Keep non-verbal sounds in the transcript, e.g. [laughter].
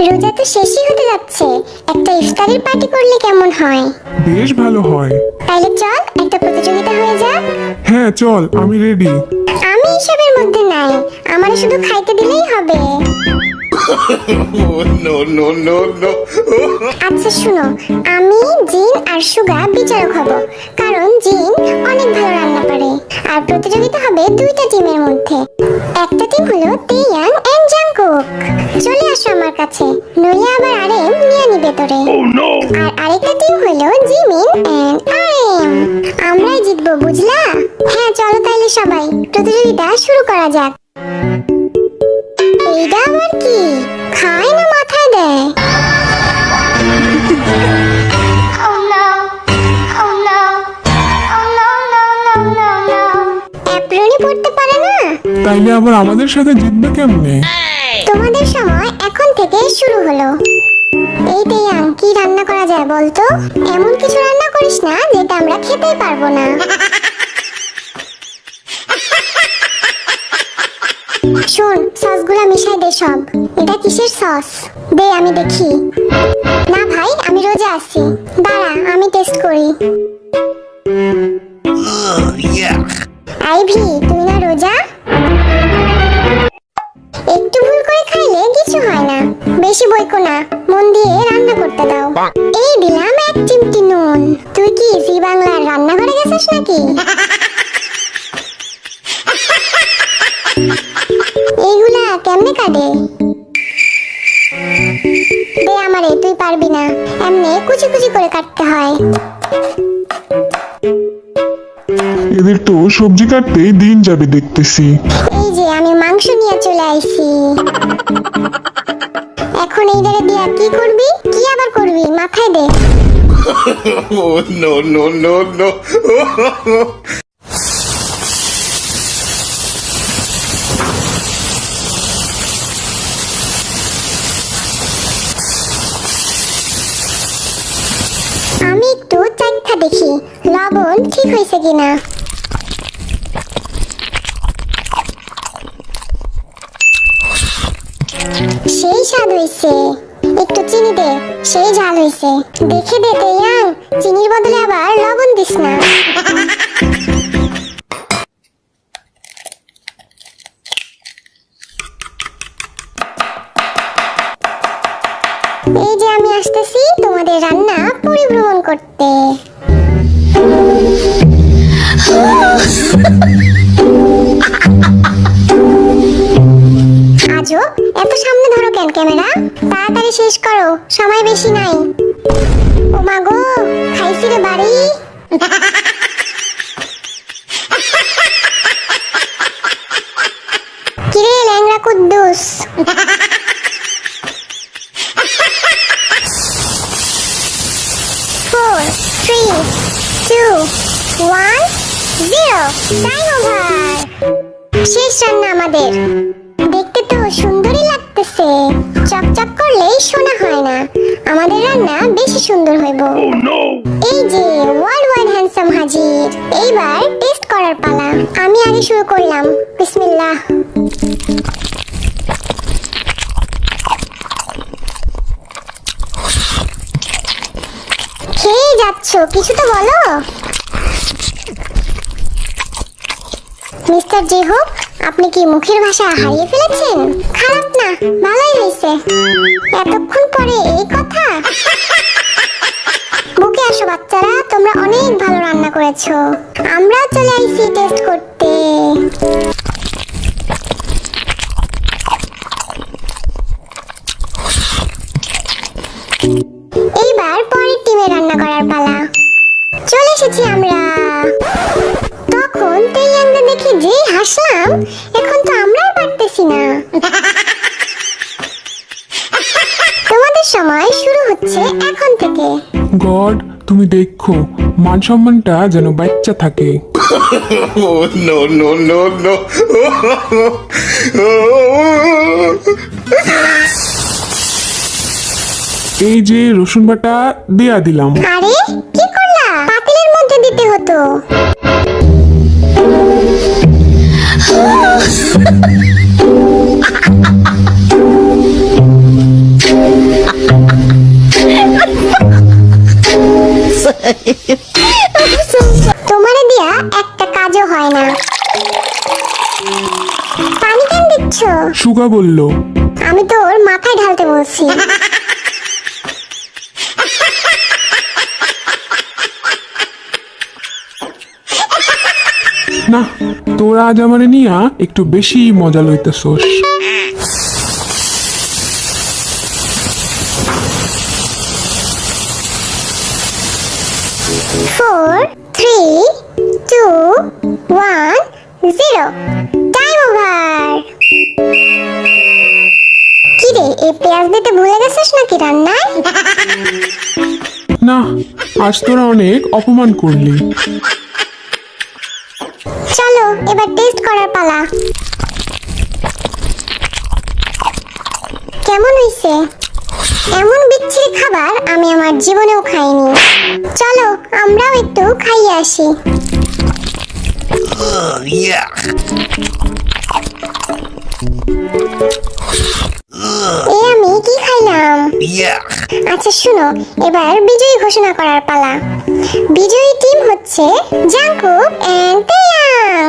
রোজা তো শেষই হতে যাচ্ছে। একটা ইফতারের পার্টি করলে কেমন হয়? বেশ ভালো হয়। তাইলে চল একটা প্রতিযোগিতা হয়ে যাক। হ্যাঁ চল আমি রেডি আমি এসবের মধ্যে নাই আমার শুধু খাইতে দিলেই হবে। [laughs] Oh, no, no, no, no. আচ্ছা শুনো আমি জিন আর সুগা বিচারক হব কারণ জিন অনেক ভালো রান্না পারে আর প্রতিযোগিতা হবে দুইটা টিমের মধ্যে। একটা টিম হলো তেয়াং জিতবো বুঝলা? হ্যাঁ চলো তাইলে সবাই প্রতিযোগিতা শুরু করা যাক। এইটা আবার কি? খায় না মাথায় দেয়। পড়তে পারে না? তাইলে আবার আমাদের সাথে জিতবে কেমনে? তোমাদের সময় এখন থেকে শুরু হলো। এই তেয়াং কি রান্না করা যায় বলতো? এমন কিছু রান্না করিস না যেটা আমরা খেতেই পারব না। শোন সসগুলা মিশাই দে সব। এটা কিসের সস? দে আমি দেখি। না ভাই আমি রোজা আছি দাঁড়া আমি টেস্ট করি। আইভি তুই না রোজা? বেশি বইকো না মন দিয়ে রান্না করতে দাও। এই দিলাম এক চিমটি নুন। তুই কি জি বাংলার রান্নাঘরে গেছিস নাকি? এইগুলা কেমনে কাটে? দে আমারে তুই পারবি না। এমনি কুচি কুচি করে কাটতে হয়। এদের তো সবজি কাটতে দিন যাবে দেখতেছি। এই যে আমি মাংস নিয়ে চলে আইছি। এখন এই জায়গা দিয়া কি করবি? কি আবার করবি? মাথায় দে। [laughs] Oh, no, no, no, no. আমি একটু চাইখা দেখি। লবণ ঠিক হয়েছে কিনা? সেই স্বাদ হয়েছে একটু চিনি দে, সেই ঝাল হয়েছে দেখে দে তেয়াং চিনির বদলে আবার লবণ দিস না। এই যে আমি আসতেছি, তোমাদের রান্না পরিভ্রমণ করতে। Three, two, one, zero. Over. শেষ রান্না আমাদের। দেখতে তো সুন্দরই লাগতেছে। চকচক করলেই শোনা হয় না। আমাদের রান্না বেশি সুন্দর হইব। এই যে ওয়ার্ল্ড ওয়াইড হ্যান্ডসাম হাজির। এইবার টেস্ট করার পালা। আমি আগে শুরু করলাম। বিসমিল্লাহ। যাচ্ছ কিছু তো বলো। মিস্টার হোক আপনি কি মুখের ভাষা হারিয়ে ফেলেছেন? খারাপ না, ভালোই হয়েছে। এতক্ষণ পরে এই কথা? বুকে আসো বাচ্চারা, তোমরা অনেক ভালো রান্না করেছ। আমরা চলে আইছি টেস্ট করতে। চলে এসেছি আমরা। তখন তেয়াংদের দেখে যে হাসলাম এখন তো আমরাও পারতেছি না। তোমাদের সময় শুরু হচ্ছে এখন থেকে। গড তুমি দেখো মান সম্মানটা যেন বাচ্চা থাকে। Oh, no, no, no, no. এই যে রসুন বাটা দেয়া দিলাম। আরে কি দিতে হতো। তোমার দিয়া একটা কাজও হয় না। পানি কেন দিচ্ছ? সুগা বলল। আমি তোর মাথায় ঢালতে বলছি। না তোরা আজ আমারে নিয়া একটু বেশি মজা লইতেছোস। এই পেঁয়াজ দিতে ভুলে গেছিস নাকি রান্নায়? না আজ তোরা অনেক অপমান করলি। চলো, এবার টেস্ট করার পালা। কেমন হইছে? এমন বিচ্ছিরি খাবার আমি আমার জীবনেও খাইনি। চলো, আমরাও একটু খাইয়ে আসি আমি কি খাইলাম আচ্ছা শুনো এবার বিজয়ী ঘোষণা করার পালা। বিজয়ী টিম হচ্ছে জাঙ্কু এন্ড তেয়াং